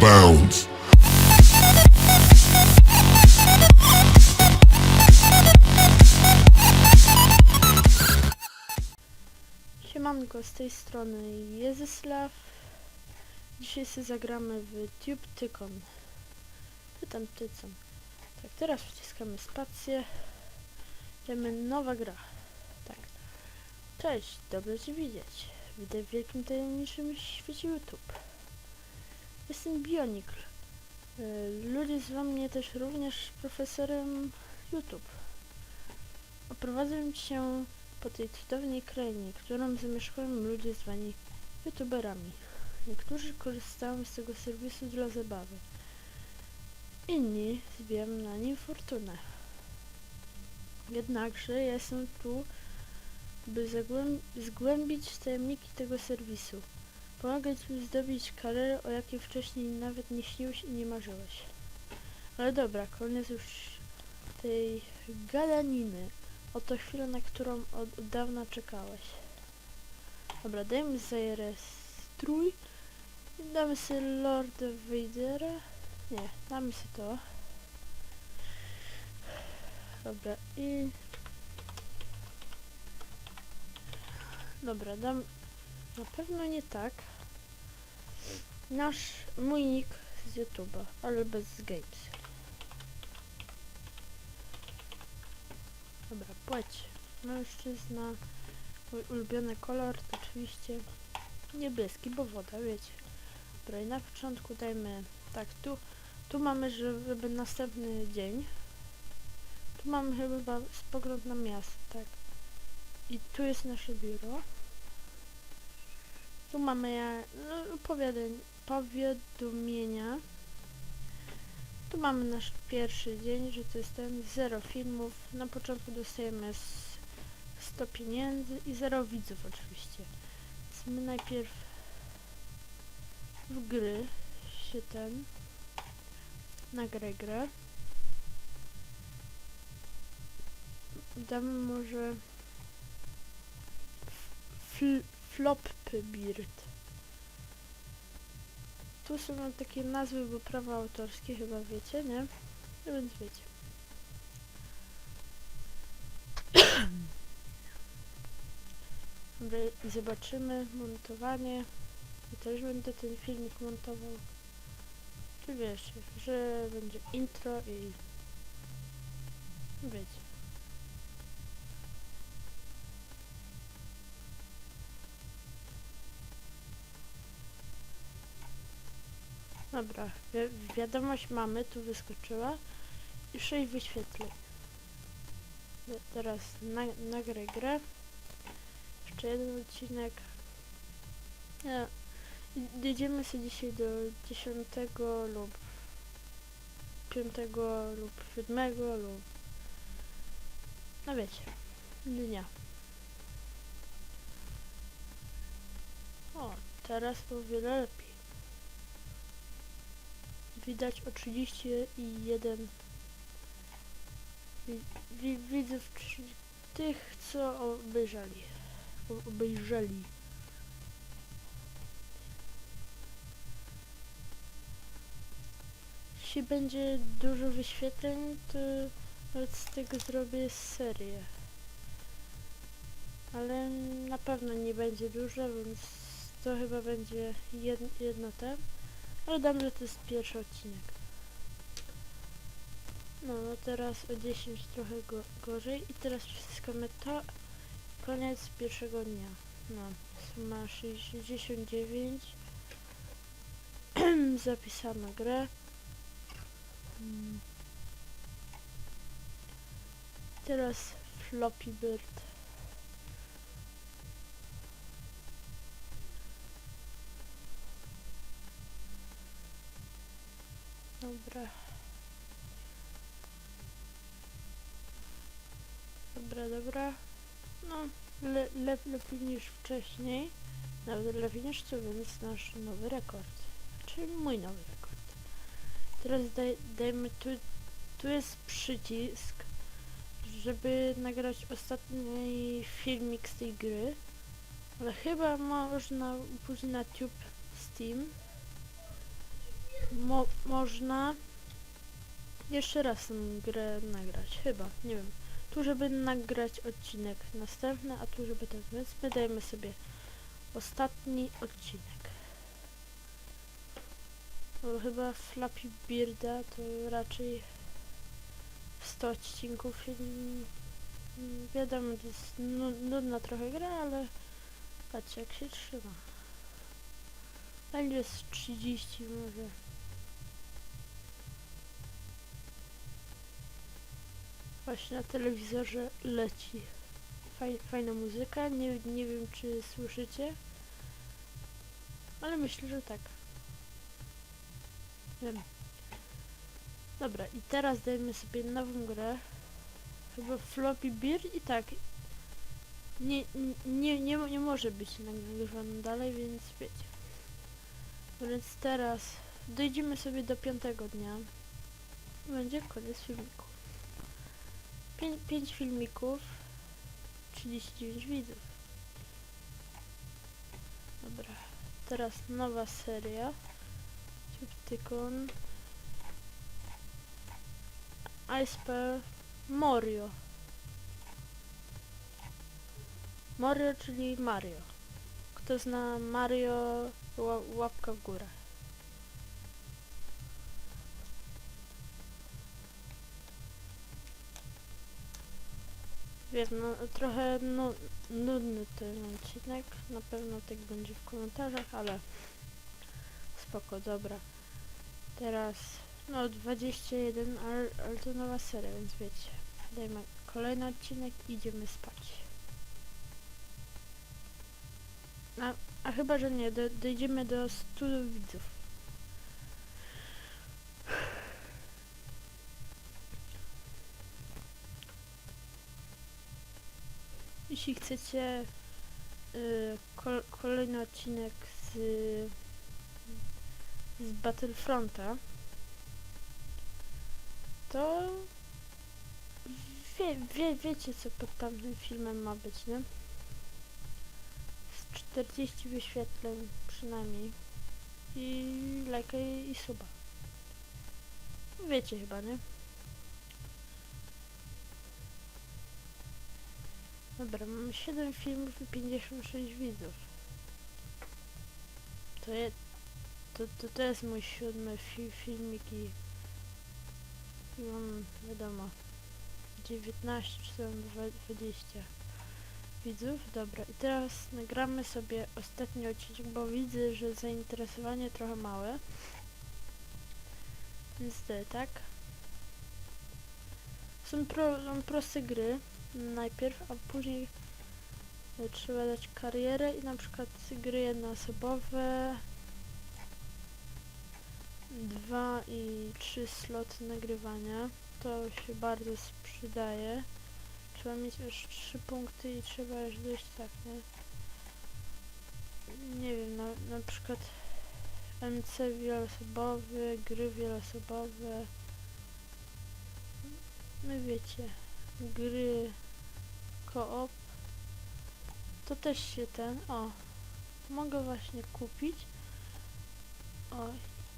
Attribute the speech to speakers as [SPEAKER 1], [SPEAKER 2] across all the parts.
[SPEAKER 1] bounds.
[SPEAKER 2] Siemanko, z tej strony Jezysław. Dzisiaj sobie zagramy w Tube Tykon. Pytam tycon. Tak, teraz wciskamy spację. Idziemy nowa gra. Tak. Cześć, dobrze Cię widzieć. Witaj w wielkim tajemniczym świecie YouTube. Jestem Bionikl. Y, Ludzie zwą mnie też również profesorem YouTube. Oprowadzę Cię po tej cudownej krainie, którą zamieszkują ludzie zwani youtuberami. Niektórzy korzystają z tego serwisu dla zabawy. Inni zbijają na nim fortunę. Jednakże jestem tu, by zagłęb- zgłębić tajemniki tego serwisu. Pomagać Ci zdobyć karierę, o jakiej wcześniej nawet nie śniłeś i nie marzyłeś. Ale dobra, koniec już tej gadaniny. Oto chwila, na którą od, dawna czekałeś. Dobra, dajmy zarejestruj. Damy sobie Lorda Vadera. Nie, damy sobie to. Dobra, i... Dobra, dam... Na pewno nie tak. Nasz, mój nick z YouTube'a, ale bez games. Dobra, płeć. Mężczyzna. Mój ulubiony kolor to oczywiście niebieski, bo woda, wiecie. Dobra, i na początku dajmy tak, tu, tu mamy, że- żeby następny dzień. Tu mamy chyba spogląd na miasto, tak. I tu jest nasze biuro. Tu mamy ja, no, powiadomienia, powiadomienia. Tu mamy nasz pierwszy dzień, że to jest ten zero filmów. Na początku dostajemy s- 100 pieniędzy i zero widzów oczywiście. Więc my najpierw w gry się ten nagraj grę. Damy może fl Floppy Beard. Tu są takie nazwy, bo prawa autorskie chyba wiecie, nie? No więc wiecie. Dobra, zobaczymy montowanie. I też będę ten filmik montował. Czy wiesz, że będzie intro i... Wiecie. Dobra, wi wiadomość mamy, tu wyskoczyła i 6 wyświetleń. Te- Teraz na nagraj grę. Jeszcze jeden odcinek. Nie. i- Dojdziemy sobie dzisiaj do 10 lub 5 lub 7 lub no wiecie, dnia. O, teraz o wiele lepiej. Widać o 31 wi- wi- widzów tych, co obejrzeli. Obejrzeli. Jeśli będzie dużo wyświetleń, to nawet z tego zrobię serię. Ale na pewno nie będzie dużo, więc to chyba będzie jed, jedno ten. Ale dam, że to jest pierwszy odcinek. No, no teraz o 10 trochę go, gorzej i teraz wciskamy to. Koniec pierwszego dnia. No, suma 69. Zapisano grę. Teraz Floppy Bird. Dobra. Dobra, dobra. No, le, le, lepiej niż wcześniej. Nawet lepiej niż co, więc nasz nowy rekord. Czyli mój nowy rekord. Teraz daj, dajmy tu, tu jest przycisk, żeby nagrać ostatni filmik z tej gry. Ale chyba można później na Tube Steam mo można jeszcze raz tę grę nagrać, chyba, nie wiem. Tu, żeby nagrać odcinek następny, a tu, żeby ten, więc my dajemy sobie ostatni odcinek. Bo chyba Flappy Birda to raczej 100 odcinków wiadomo, to jest nu- nudna trochę gra, ale patrzcie jak się trzyma. Będzie z 30 może. Właśnie na telewizorze leci. Faj, fajna muzyka, nie, nie wiem czy słyszycie. Ale myślę, że tak. Wiem. Dobra, i teraz dajmy sobie nową grę. Chyba Floppy Bird i tak. Nie, nie, nie, nie może być nagrywana dalej, więc wiecie. Więc teraz dojdziemy sobie do piątego dnia. Będzie koniec filmiku. 5 filmików, 39 widzów. Dobra, teraz nowa seria. Typtykon. Iceper Morio. Morio, czyli Mario. Kto zna Mario, ła łapka w górę. Wiem, no trochę nu nudny ten odcinek. Na pewno tak będzie w komentarzach, ale spoko, dobra. Teraz, no 21, ale, ale to nowa seria, więc wiecie. Dajmy kolejny odcinek i idziemy spać. A, a chyba, że nie, do, dojdziemy do 100 widzów. Jeśli chcecie y, kol kolejny odcinek z, z Battlefronta, to wie, wie, wiecie co pod tamtym filmem ma być, nie? Z 40 wyświetleń przynajmniej i lajka i, i suba. Wiecie chyba, nie? Dobra, mamy 7 filmów i 56 widzów. To, je, to, to, to jest mój siódmy fi, filmik i, i mam, wiadomo, 19 czy tam dwa- 20 widzów. Dobra, i teraz nagramy sobie ostatni odcinek, bo widzę, że zainteresowanie trochę małe. Więc tak? Są, pro, są proste gry najpierw, a później trzeba dać karierę i na przykład gry jednoosobowe, dwa i trzy sloty nagrywania. To się bardzo sprzedaje. Trzeba mieć już trzy punkty i trzeba już dojść tak, nie? Nie wiem, na, na przykład MC wielosobowy, gry wielosobowe. No wiecie, gry koop. To też się ten, o, mogę właśnie kupić. O,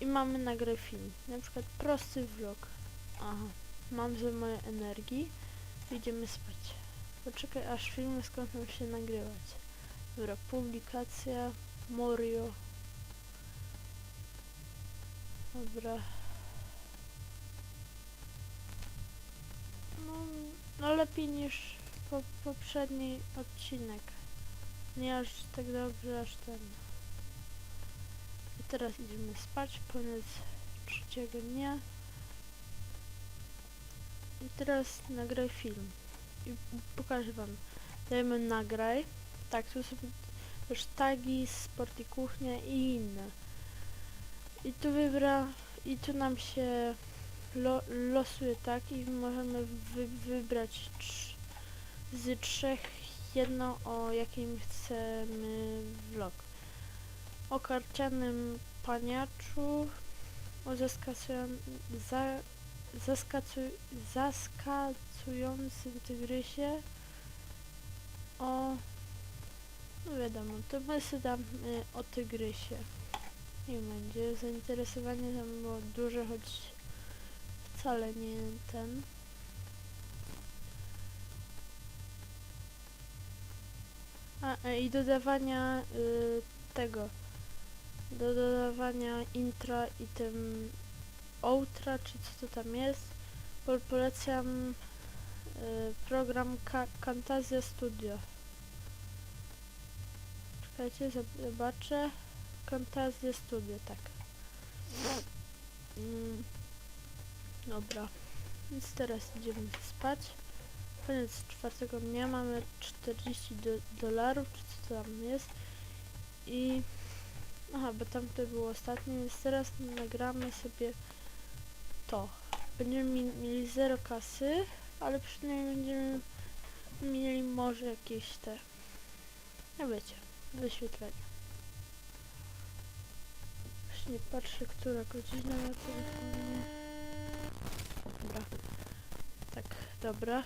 [SPEAKER 2] i mamy nagrę film. Na przykład prosty vlog. Aha, mam za moje energii. Idziemy spać. Poczekaj aż filmy skończą się nagrywać. Dobra, publikacja, Morio. Dobra. No lepiej niż po, poprzedni odcinek. Nie aż tak dobrze, aż ten. I teraz idziemy spać, koniec trzeciego dnia. I teraz nagraj film. I pokażę wam. Dajemy nagraj. Tak, tu są też tagi, sport i kuchnia i inne. I tu wybra, i tu nam się lo, losuje tak i możemy wy, wybrać z trzech jedno o jakim chcemy vlog. O karcianym paniaczu, o zaskacują, za, zaskacu, zaskacującym tygrysie, o no wiadomo, to my sobie damy o tygrysie. I niech będzie. Zainteresowanie tam było duże, choć wcale nie ten. A, e, i dodawania y, tego. Do dodawania intra i tym outra, czy co to tam jest. Po, polecam y, program Camtasia Studio. Czekajcie, zob- zobaczę. Camtasia Studio, tak. Mm, dobra. Więc teraz idziemy spać. Koniec czwartego dnia, mamy 40 do, dolarów, czy co tam jest. I... Aha, bo tam to było ostatnie, więc teraz nagramy sobie to. Będziemy mi, mieli zero kasy, ale przynajmniej będziemy mieli może jakieś te... No wiecie, wyświetlenia. Właśnie patrzę, która godzina na telefonie. Dobra. Tak, dobra.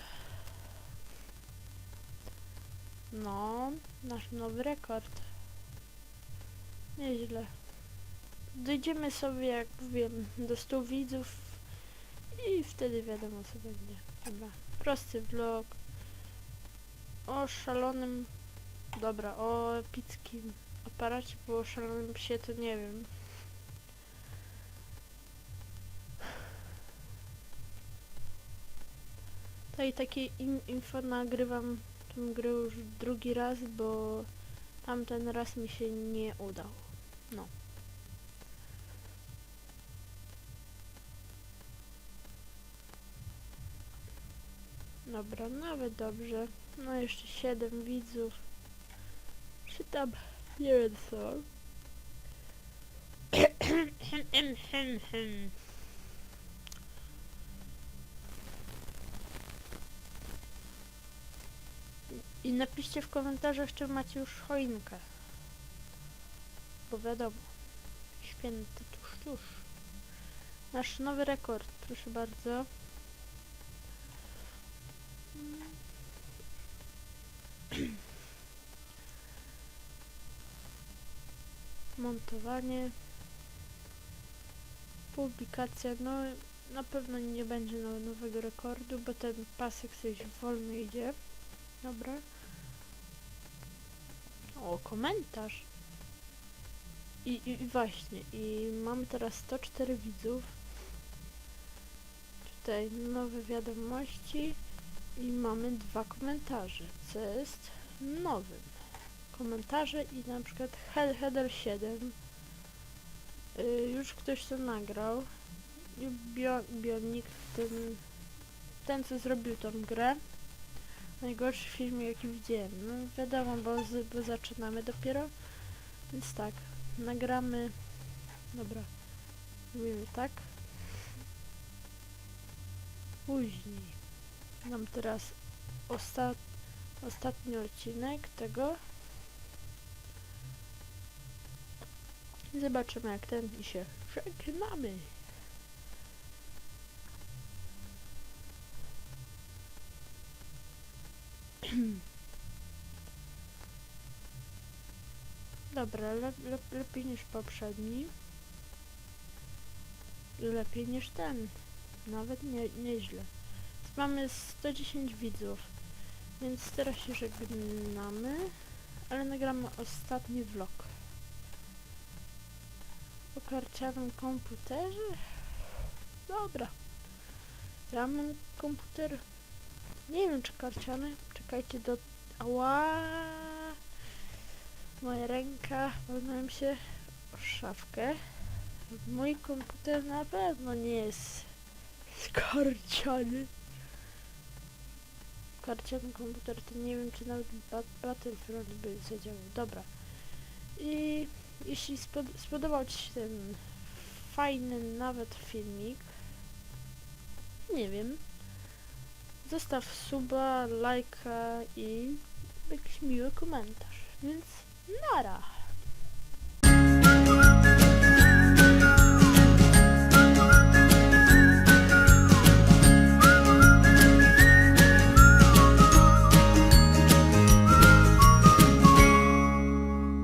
[SPEAKER 2] No, nasz nowy rekord. Nieźle. Dojdziemy sobie, jak wiem, do 100 widzów i wtedy wiadomo co będzie. Dobra, prosty vlog o szalonym, dobra, o epickim aparacie, bo o szalonym psie to nie wiem. To i takie in, info nagrywam tę grę już drugi raz, bo tamten raz mi się nie udał. No. Dobra, nawet dobrze. No jeszcze 7 widzów. Czy tam nie wiem co. I napiszcie w komentarzach, czy macie już choinkę. Bo wiadomo, święty tuż, tuż. Nasz nowy rekord, proszę bardzo. Montowanie. Publikacja, no na pewno nie będzie no, nowego rekordu, bo ten pasek coś wolno idzie. Dobra. O, komentarz. I, i, I właśnie, i mamy teraz 104 widzów. Tutaj nowe wiadomości i mamy dwa komentarze, co jest nowym. Komentarze i na przykład he header 7. Y, już ktoś to nagrał. I bio Bionik, ten, ten co zrobił tą grę. Najgorszy film jaki widziałem. No wiadomo, bo, z, bo zaczynamy dopiero. Więc tak, nagramy. Dobra. Mówimy tak. Później. Mam teraz osta ostatni odcinek tego. Zobaczymy jak ten i się żegnamy. Dobra, le, le, lepiej niż poprzedni. Lepiej niż ten. Nawet nie, nieźle. Mamy 110 widzów, więc teraz się żegnamy, ale nagramy ostatni vlog. O karcianym komputerze? Dobra. Ja mam komputer, nie wiem czy karciany, czekajcie do... Ała! Moja ręka, walnąłem się o szafkę. Mój komputer na pewno nie jest skarciany karciany komputer, to nie wiem, czy nawet Bat Battlefront by zadziałał. Dobra. I jeśli spod spodobał Ci się ten fajny nawet filmik, nie wiem, zostaw suba, lajka i jakiś miły komentarz. Więc nara!